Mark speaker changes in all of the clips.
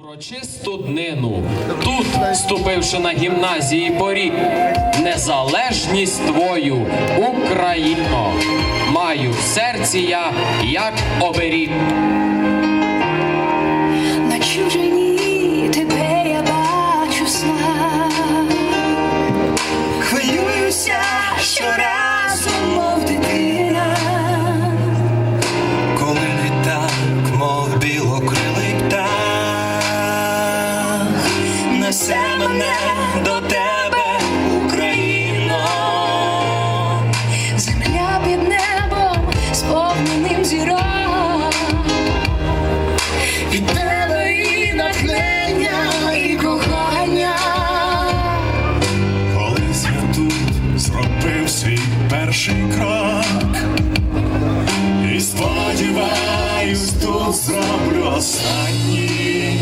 Speaker 1: Урочисту днину тут, ступивши на гімназії порік, незалежність твою Україно, маю в серці я як оберіг.
Speaker 2: перший крок, і сподіваюсь, тут зроблю останній.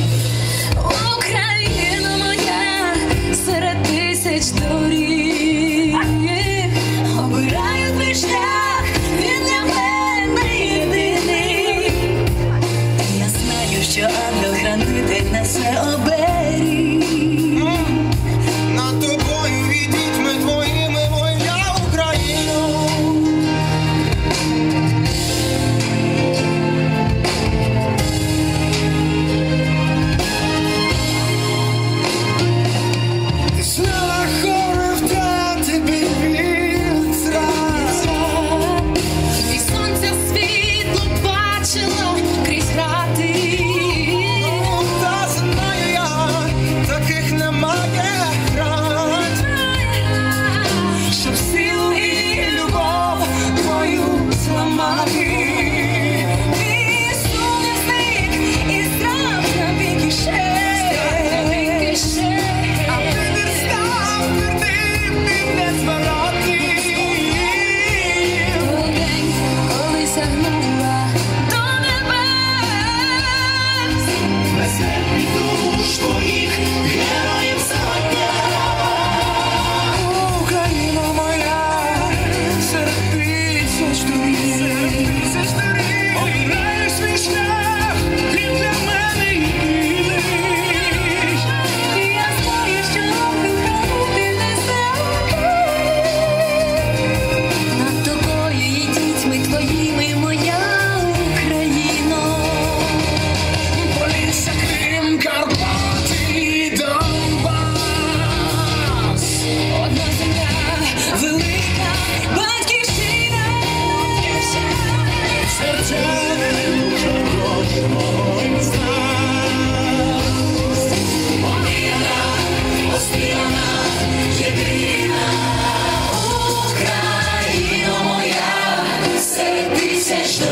Speaker 3: Sexta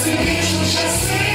Speaker 3: Esse bicho já.